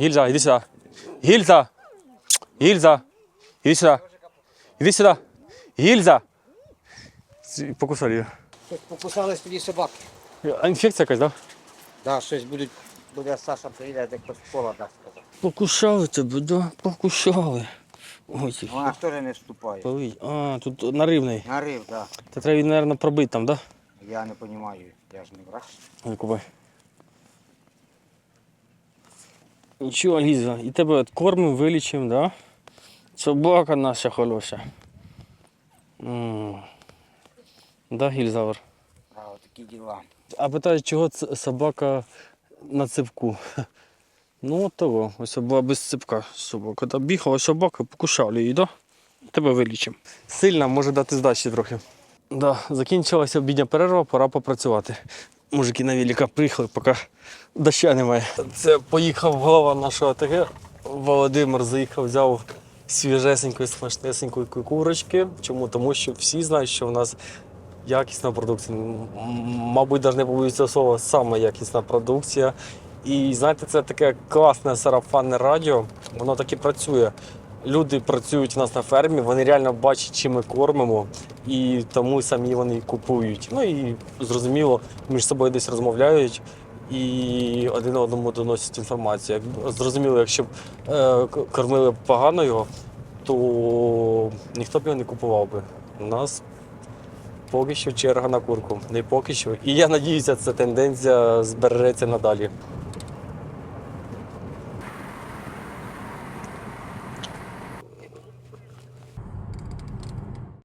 Гільза, іди сюди. Гільза. Гільза. Іди сюди. Іди сюди. Гільза. Покусали її. Покусались тоді собаки. А інфекція якась, так? Да? Да, щось будуть, буде Саша приїде, як пола дасть сказати. Покушали тебе, да? Покушали. Ой, Вона ж теж не вступає. палить. А, тут наривний. Нарив, да. Та треба мабуть, пробити там, так? Я не розумію, я ж не врач. Да? Купай. Нічого, Ліза, і тебе кормимо, вилічимо, да? Собака наша хороша. М. Да, Гільзавр? А от такі діла. А питають, чого собака на цепку? Ну, от того, ось була без цепка собака. Та бігала собака, покушав її, да? Тебе вилічимо. Сильна, може дати здачі трохи. Да, закінчилася обідня перерва, пора попрацювати. Мужики на велика приїхали, поки доща немає. Це поїхав голова нашого АТГ. Володимир заїхав, взяв свіжесенької, смачнесенької курочки. Чому? Тому що всі знають, що в нас якісна продукція. Мабуть, навіть не побоюся слова, саме якісна продукція. І знаєте, це таке класне сарафанне радіо, воно так і працює. Люди працюють в нас на фермі, вони реально бачать, чим ми кормимо, і тому самі вони купують. Ну і зрозуміло, між собою десь розмовляють і один одному доносять інформацію. Зрозуміло, якщо б е, кормили погано його, то ніхто б його не купував би. У нас поки що черга на курку. Не поки що. І я надіюся, ця тенденція збережеться надалі.